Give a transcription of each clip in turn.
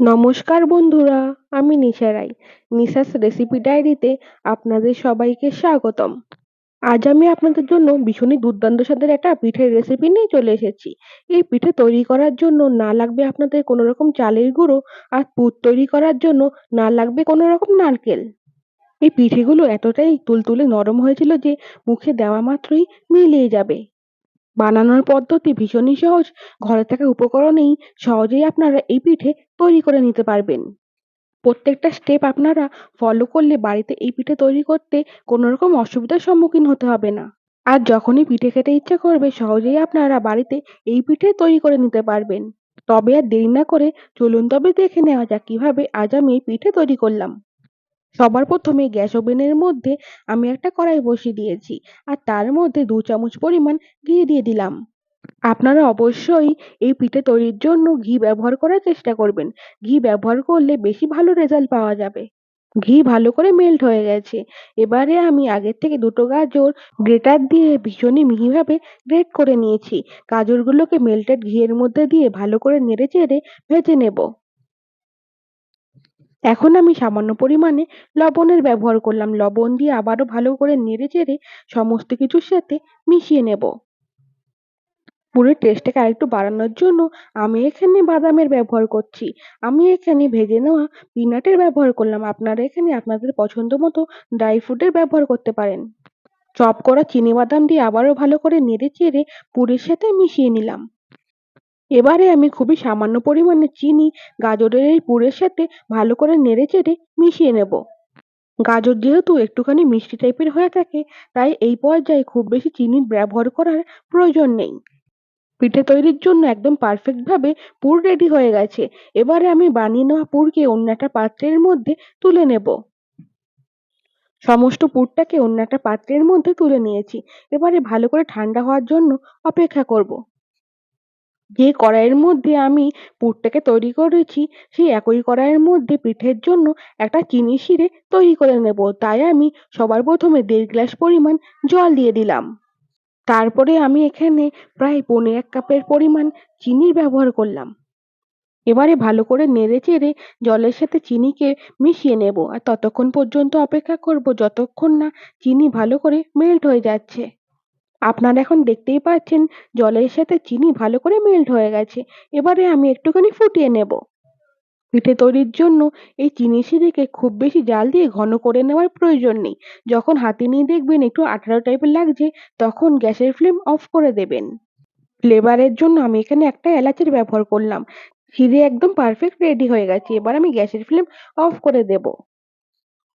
নমস্কার বন্ধুরা, আমি নিশা রাই নিশাস রেসিপি ডায়েরিতে আপনাদের সবাইকে স্বাগতম। আজ আমি আপনাদের জন্য ভীষণই দুর্দান্ত স্বাদের একটা পিঠের রেসিপি নিয়ে চলে এসেছি। এই পিঠে তৈরি করার জন্য না লাগবে আপনাদের কোনো রকম চালের গুঁড়ো আর পুর তৈরি করার জন্য না লাগবে কোনো রকম নারকেল। এই পিঠেগুলো এতটাই তুলতুলে নরম হয়েছিল যে মুখে দেওয়া মাত্রই মিলিয়ে যাবে। বানানোর পদ্ধতি ভীষণই সহজ। ঘরে থাকা উপকরণেই সহজেই আপনারা এই পিঠে তৈরি করে নিতে পারবেন। প্রত্যেকটা স্টেপ আপনারা ফলো করলে বাড়িতে এই পিঠে তৈরি করতে কোনো রকম অসুবিধার সম্মুখীন হতে হবে না। আর যখনই পিঠে খেতে ইচ্ছে করবে, সহজেই আপনারা বাড়িতে এই পিঠে তৈরি করে নিতে পারবেন। তবে আর দেরি না করে চলুন তবে দেখে নেওয়া যাক কীভাবে আজ আমি এই পিঠে তৈরি করলাম। সবার প্রথমে গ্যাস ওভেনের মধ্যে আমি একটা কড়াই বসিয়ে দিয়েছি আর তার মধ্যে দু চামচ পরিমাণ ঘি দিয়ে দিলাম। আপনারা অবশ্যই এই পিঠে তৈরির জন্য ঘি ব্যবহার করার চেষ্টা করবেন। ঘি ব্যবহার করলে বেশি ভালো রেজাল্ট পাওয়া যাবে। ঘি ভালো করে মেল্ট হয়ে গেছে। এবারে আমি আগের থেকে দুটো গাজর গ্রেটার দিয়ে ভীষণই মিহিভাবে গ্রেট করে নিয়েছি। গাজরগুলোকে মেল্টেড ঘিয়ের মধ্যে দিয়ে ভালো করে নেড়ে চেড়ে ভেজে নেব। এখন আমি সামান্য পরিমাণে লবণের ব্যবহার করলাম। লবণ দিয়ে আবারও ভালো করে নেড়ে চেড়ে সমস্ত কিছুর সাথে মিশিয়ে নেব। পুরের টেস্টটাকে আরেকটু বাড়ানোর জন্য আমি এখানে বাদামের ব্যবহার করছি। আমি এখানে ভেজে নেওয়া পিনাটের ব্যবহার করলাম। আপনারা এখানে আপনাদের পছন্দ মতো ড্রাই ফ্রুটের ব্যবহার করতে পারেন। চপ করা চিনি বাদাম দিয়ে আবারও ভালো করে নেড়ে চেড়ে পুরের সাথে মিশিয়ে নিলাম। এবারে আমি খুবই সামান্য পরিমাণে চিনি, গাজরের এই পুরের সাথে ভালো করে নেড়ে চেড়ে মিশিয়ে নেব। গাজর যেহেতু একটুখানি মিষ্টি টাইপের হয়ে থাকে, তাই এই পর্যায়ে খুব বেশি চিনির ব্যবহার করার প্রয়োজন নেই। পিঠে তৈরির জন্য একদম পারফেক্টভাবে পুর রেডি হয়ে গেছে। এবারে আমি বানিয়ে নেওয়া পুরকে অন্য একটা পাত্রের মধ্যে তুলে নেব। সমস্ত পুরটাকে অন্য একটা পাত্রের মধ্যে তুলে নিয়েছি। এবারে ভালো করে ঠান্ডা হওয়ার জন্য অপেক্ষা করব। যে কড়াইয়ের মধ্যে আমি পুরটাকে তৈরি করেছি, সেই একই কড়াইয়ের মধ্যে পিঠের জন্য একটা চিনি শিরে তৈরি করে নেব। তাই আমি সবার প্রথমে দেড় গ্লাস পরিমাণ জল দিয়ে দিলাম। তারপরে আমি এখানে প্রায় পৌনে এক কাপের পরিমাণ চিনির ব্যবহার করলাম। এবারে ভালো করে নেড়ে চেড়ে জলের সাথে চিনিকে মিশিয়ে নেব। আর ততক্ষণ পর্যন্ত অপেক্ষা করব যতক্ষণ না চিনি ভালো করে মেল্ট হয়ে যাচ্ছে। আপনারা এখন দেখতেই পাচ্ছেন জলের সাথে চিনি ভালো করে মেল্ট হয়ে গেছে। এবারে আমি একটুখানি ফুটিয়ে নেব। পিঠে তৈরির জন্য এই চিনি সিঁড়িকে খুব বেশি জাল দিয়ে ঘন করে নেওয়ার প্রয়োজন নেই। যখন হাতে নিয়ে দেখবেন একটু আঠালো টাইপের লাগছে, তখন গ্যাসের ফ্লেম অফ করে দেবেন। ফ্লেভারের জন্য আমি এখানে একটা এলাচের ব্যবহার করলাম। চিড়ে একদম পারফেক্ট রেডি হয়ে গেছে। এবার আমি গ্যাসের ফ্লেম অফ করে দেব।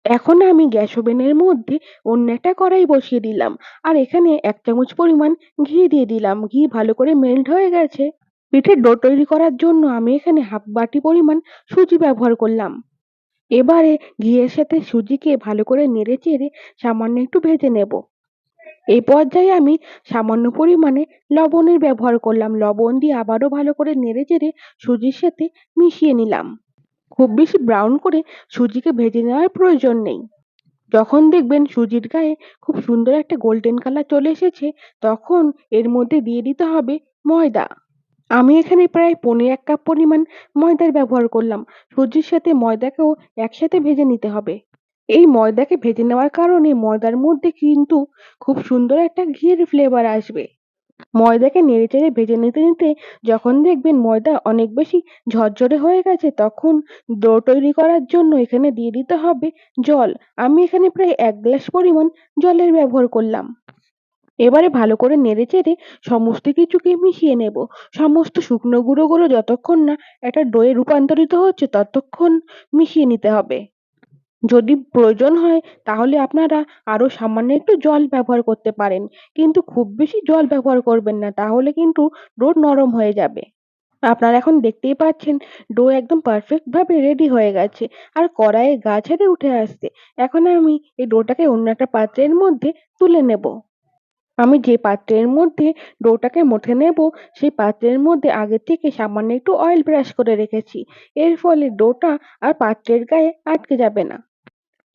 এখন আমি গ্যাস ওভেনের মধ্যে অন্য একটা কড়াই বসিয়ে দিলাম। আর এখানে এক চামচ পরিমাণ ঘি দিয়ে দিলাম। ঘি ভালো করে মেল্ট হয়ে গেছে। পিঠের ডো তৈরি করার জন্য আমি এখানে হাফ বাটি পরিমাণ সুজি ব্যবহার করলাম। এবারে ঘিয়ের সাথে সুজিকে ভালো করে নেড়ে চেড়ে সামান্য একটু ভেজে নেব। এই পর্যায়ে আমি সামান্য পরিমাণে লবণের ব্যবহার করলাম। লবণ দিয়ে আবারও ভালো করে নেড়ে চেড়ে সুজির সাথে মিশিয়ে নিলাম। বেশি ব্রাউন করে সুজিকে ভেজে নেওয়ার প্রয়োজন নেই। যখন দেখবেন সুজির গায়ে খুব সুন্দর একটা গোল্ডেন কালার চলে এসেছে, তখন এর মধ্যে দিয়ে দিতে হবে ময়দা। আমি এখানে প্রায় পৌনে এক কাপ পরিমাণ ময়দার ব্যবহার করলাম। সুজির সাথে ময়দাকেও একসাথে ভেজে নিতে হবে। এই ময়দাকে ভেজে নেওয়ার কারণে ময়দার মধ্যে কিন্তু খুব সুন্দর একটা ঘিয়ের ফ্লেভার আসবে। ময়দাকে নেড়ে চেড়ে ভেজে নিতে নিতে যখন দেখবেন ময়দা অনেক বেশি ঝরঝরে হয়ে গেছে, তখন ডো তৈরি করার জন্য এখানে দিয়ে দিতে হবে জল। আমি এখানে প্রায় এক গ্লাস পরিমাণ জলের ব্যবহার করলাম। এবারে ভালো করে নেড়ে চেড়ে সমস্ত কিছুকে মিশিয়ে নেব। সমস্ত শুকনো গুঁড়োগুলো যতক্ষণ না একটা ডোয়ে রূপান্তরিত হচ্ছে, ততক্ষণ মিশিয়ে নিতে হবে। যদি প্রয়োজন হয়, তাহলে আপনারা আরও সামান্য একটু জল ব্যবহার করতে পারেন। কিন্তু খুব বেশি জল ব্যবহার করবেন না, তাহলে কিন্তু ডো নরম হয়ে যাবে। আপনারা এখন দেখতেই পাচ্ছেন, ডো একদম পারফেক্ট ভাবে রেডি হয়ে গেছে। আর কড়াইয়ে গা ছেড়ে উঠে আসছে। এখন আমি এই ডোটাকে অন্য একটা পাত্রের মধ্যে তুলে নেব। আমি যে পাত্রের মধ্যে ডোটাকে মথে নেব, সেই পাত্রের মধ্যে আগে থেকে সামান্য একটু অয়েল ব্রাশ করে রেখেছি। এর ফলে ডোটা আর পাত্রের গায়ে আটকে যাবে না।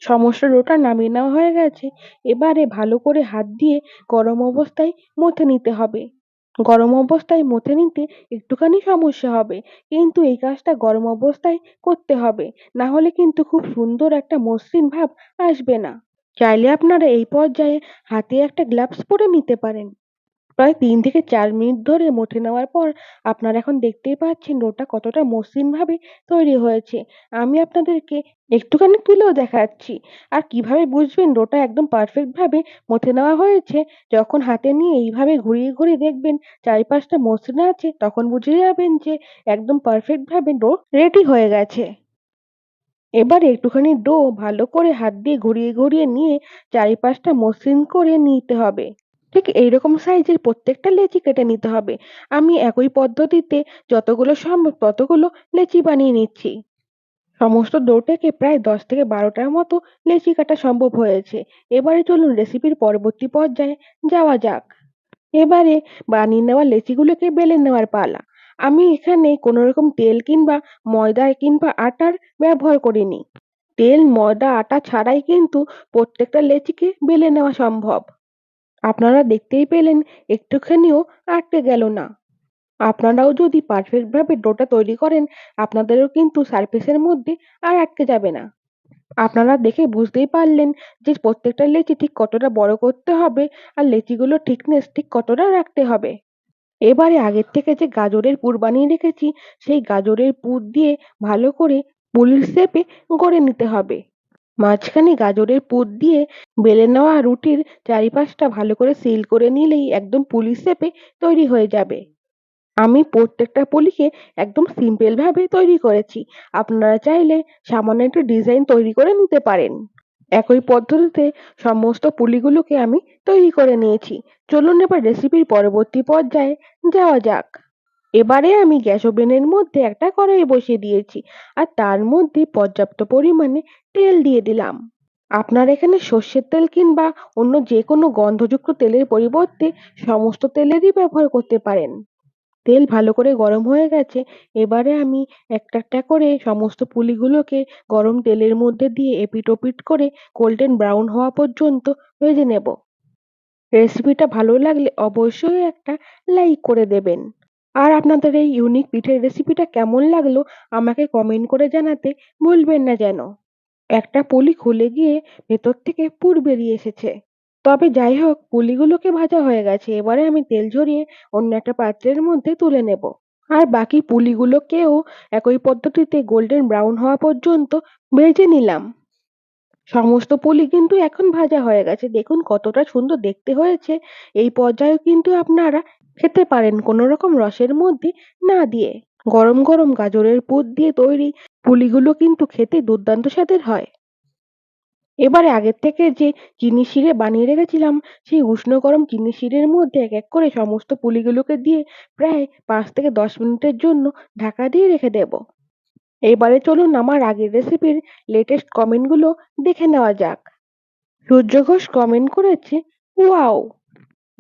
সমস্ত ডোটা নামিয়ে নেওয়া হয়ে গেছে। এবারে ভালো করে হাত দিয়ে গরম অবস্থায় মথে নিতে হবে। গরম অবস্থায় মথে নিতে একটুখানি সমস্যা হবে। কিন্তু এই কাজটা গরম অবস্থায় করতে হবে। না হলে কিন্তু খুব সুন্দর একটা মসৃণ ভাব আসবে না। চাইলে আপনারা এই পর্যায়ে হাতে একটা গ্লাভস পরে নিতে পারেন। প্রায় তিন থেকে চার মিনিট ধরে মথে নেওয়ার পর আপনারা এখন দেখতেই পাচ্ছেন ডোটা কতটা মসৃণভাবে তৈরি হয়েছে। আমি আপনাদেরকে একটুখানি তুলেও দেখাচ্ছি। আর কীভাবে বুঝবেন ডোটা একদম পারফেক্টভাবে মথে নেওয়া হয়েছে? যখন হাতে নিয়ে এইভাবে ঘুরিয়ে ঘুরিয়ে দেখবেন চারিপাশটা মসৃণ আছে, তখন বুঝে যাবেন যে একদম পারফেক্টভাবে ডো রেডি হয়ে গেছে। এবার একটুখানি ডো ভালো করে হাত দিয়ে ঘুরিয়ে ঘুরিয়ে নিয়ে চারিপাশটা মসৃণ করে নিতে হবে। ঠিক এইরকম সাইজের প্রত্যেকটা লেচি কেটে নিতে হবে। আমি একই পদ্ধতিতে যতগুলো সম্ভব ততগুলো লেচি বানিয়ে নিচ্ছি। সমস্ত ডোটাকে প্রায় দশ থেকে বারোটার মতো লেচি কাটা সম্ভব হয়েছে। এবারে চলুন রেসিপির পরবর্তী পর্যায়ে যাওয়া যাক। এবারে বানিয়ে নেওয়া লেচিগুলোকে বেলে নেওয়ার পালা। আমি এখানে কোনো রকম তেল কিংবা ময়দা কিংবা আটার ব্যবহার করিনি। তেল, ময়দা, আটা ছাড়াই কিন্তু প্রত্যেকটা লেচিকে বেলে নেওয়া সম্ভব। আপনারা দেখতেই পেলেন একটুখানিও আটকে গেল না। আপনারাও যদি পারফেক্টভাবে ডোটা তৈরি করেন, আপনাদেরও কিন্তু সারফেসের মধ্যে আর আটকে যাবে না। আপনারা দেখে বুঝতেই পারলেন যে প্রত্যেকটা লেচি ঠিক কতটা বড় করতে হবে আর লেচিগুলো থিকনেস ঠিক কতটা রাখতে হবে। এবারে আগের থেকে যে গাজরের পুর বানিয়ে রেখেছি, সেই গাজরের পুর দিয়ে ভালো করে পুলির শেপে গড়ে নিতে হবে। মাঝখানে গাজরের পুর দিয়ে বেলে নেওয়া রুটির চারিপাশটা ভালো করে সিল করে নিলেই একদম পুলি শেপে তৈরি হয়ে যাবে। আমি প্রত্যেকটা পুলিকে একদম সিম্পল ভাবে তৈরি করেছি। আপনারা চাইলে সামান্য একটু ডিজাইন তৈরি করে নিতে পারেন। একই পদ্ধতিতে সমস্ত পুলিগুলোকে আমি তৈরি করে নিয়েছি। চলুন এবার রেসিপির পরবর্তী পর্যায়ে যাওয়া যাক। এবারে আমি গ্যাস ওভেনের মধ্যে একটা কড়াই বসিয়ে দিয়েছি আর তার মধ্যে পর্যাপ্ত পরিমাণে তেল দিয়ে দিলাম। আপনার এখানে সর্ষের তেল কিংবা অন্য যে কোনো গন্ধযুক্ত তেলের পরিবর্তে সমস্ত তেলেরই ব্যবহার করতে পারেন। তেল ভালো করে গরম হয়ে গেছে, এবারে আমি একটা একটা করে সমস্ত পুলিগুলোকে গরম তেলের মধ্যে দিয়ে এপিট ওপিট করে গোল্ডেন ব্রাউন হওয়া পর্যন্ত ভেজে নেব। রেসিপিটা ভালো লাগলে অবশ্যই একটা লাইক করে দেবেন। আর আপনাদের এই ইউনিক পিঠের রেসিপিটা কেমন লাগল আমাকে কমেন্ট করে জানাতে ভুলবেন না যেন। একটা পুলি খুলে গিয়ে ভেতর থেকে পুর বেরিয়ে এসেছে। তবে যাই হোক, পুলিগুলোকে ভাজা হয়ে গেছে। এবারে আমি তেল ঝরিয়ে অন্য একটা পাত্রের মধ্যে তুলে নেব। আর বাকি পুলিগুলোকেও একই পদ্ধতিতে গোল্ডেন ব্রাউন হওয়া পর্যন্ত ভেজে নিলাম। সমস্ত পুলি কিন্তু এখন ভাজা হয়ে গেছে। দেখুন কতটা সুন্দর দেখতে হয়েছে। এই পর্যায়েও কিন্তু আপনারা খেতে পারেন কোনো রকম রসের মধ্যে না দিয়ে। গরম গরম গাজরের পুর দিয়ে তৈরি পুলিগুলো কিন্তু খেতে দুর্দান্ত স্বাদের হয়। এবারে আগের থেকে যে চিনি শিরে বানিয়ে রেখেছিলাম, সেই উষ্ণ গরম চিনি শিরের মধ্যে এক এক করে সমস্ত পুলিগুলোকে দিয়ে প্রায় পাঁচ থেকে দশ মিনিটের জন্য ঢাকা দিয়ে রেখে দেব। এবারে চলুন আমার আগের রেসিপির লেটেস্ট কমেন্টগুলো দেখে নেওয়া যাক। সূর্য ঘোষ কমেন্ট করেছে, ওয়াও!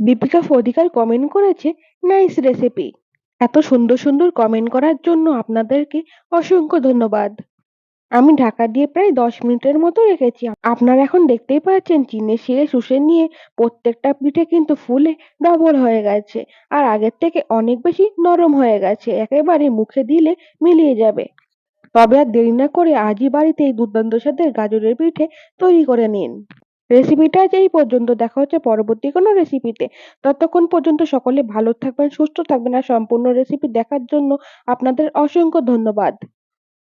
দীপিকা ফদিকার কমেন্ট করেছে নাইস রেসিপি এত সুন্দর সুন্দর কমেন্ট করার জন্য আপনাদেরকে অসংখ্য ধন্যবাদ। আমি ঢাকা দিয়ে প্রায় দশ মিনিটের মতো রেখেছি। আপনারা এখন দেখতেই পাচ্ছেন চিনের শিরে শুষে নিয়ে প্রত্যেকটা পিঠে কিন্তু ফুলে ডবল হয়ে গেছে। আর আগের থেকে অনেক বেশি নরম হয়ে গেছে। একেবারে মুখে দিলে মিলিয়ে যাবে। তবে আর দেরি না করে আজই বাড়িতে এই দুর্দান্ত স্বাদের গাজরের পিঠে তৈরি করে নিন। রেসিপিটা আজ এই পর্যন্ত দেখা হচ্ছে পরবর্তী কোনো রেসিপিতে ততক্ষণ পর্যন্ত সকলে ভালো থাকবেন, সুস্থ থাকবেন আর সম্পূর্ণ রেসিপি দেখার জন্য আপনাদের অসংখ্য ধন্যবাদ।